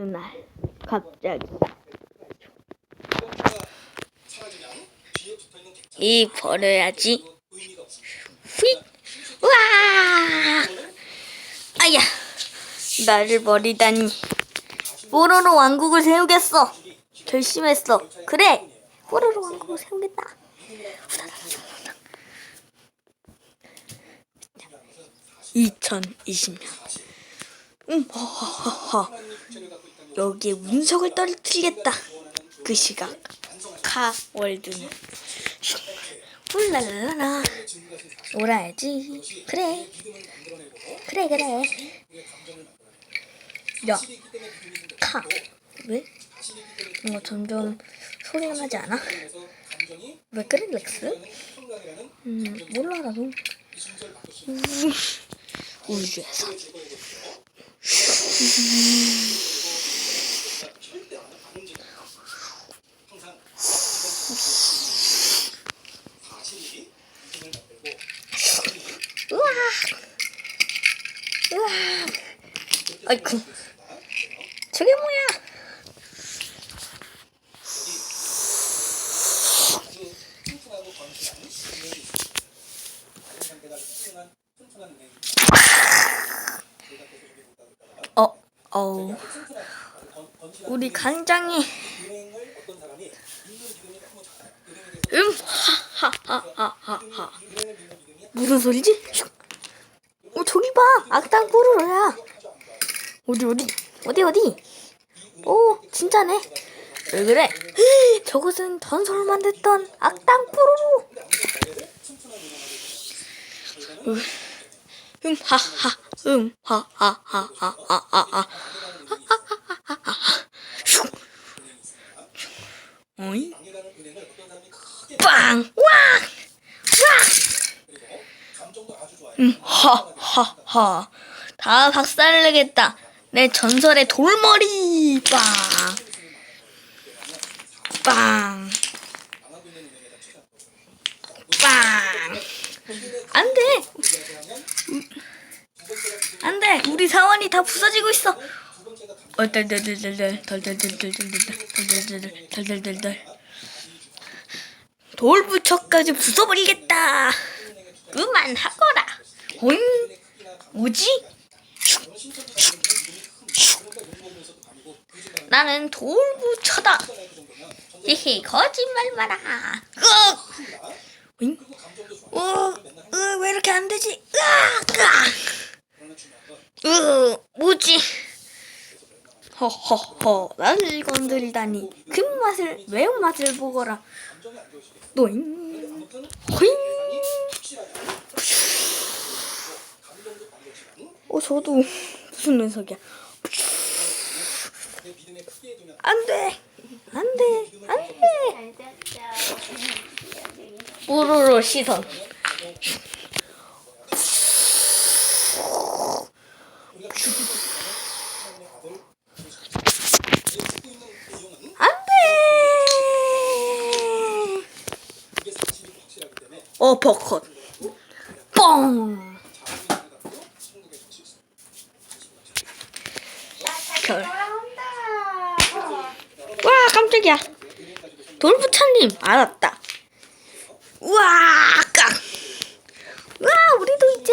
날 갑자기 이 버려야지. 휙! 와! 아야! 나를 버리다니. 뽀로로 왕국을 세우겠어. 결심했어. 그래. 뽀로로 왕국을 세우겠다. 2020년. 음, 허허허허. 여기에 운석을 떨어뜨리겠다. 그 시각. 카월드는. 훌랄라라. 놀아야지. 그래. 그래, 그래. 야. 카. 왜? 뭔가 점점 소리가 나지 않아? 왜 그래, 렉스? 음, 몰라, 나도. 음, 우주에서. 우와! 우와! 아이쿠. 저게 뭐야? 어, 어. 우리 강장이 음, 하하하하하. 무슨 소리지? 슉. 어, 저기 봐. 악당 뽀로로야. 어디, 어디? 어디, 어디? 오, 진짜네. 왜 그래? 저것은 전설을 만들던 악당 뽀로로. 음, 음, 하하, 음, 하하하하하하. 슉. 어이? 빵! 와! 와! 음, 하하하. 다 박살내겠다. 내 전설의 돌머리! 빵! 빵! 빵! 안 돼! 안 돼! 우리 사원이 다 부서지고 있어! 어, 덜덜 덜덜덜, 덜덜덜덜덜덜, 덜덜덜덜. 돌부처까지 부숴버리겠다! 그만하거라! 어잉? 뭐지? 나는 돌부처다! 히히, 거짓말 마라! 어잉? 어, 으, 왜 이렇게 안 되지? 으악! 으, 뭐지? 허허허, 나를 건드리다니. 그 맛을, 매운 맛을 보거라. 노잉, 호잉. 어, 저도 무슨 녀석이야. 안 돼! 안 돼! 안 돼! 뽀로로 시선. 안 돼! 어, 버컷. 뻥! 결. 와, 깜짝이야. 돌부처님, 알았다. 우와, 깡! 와, 우리도 이제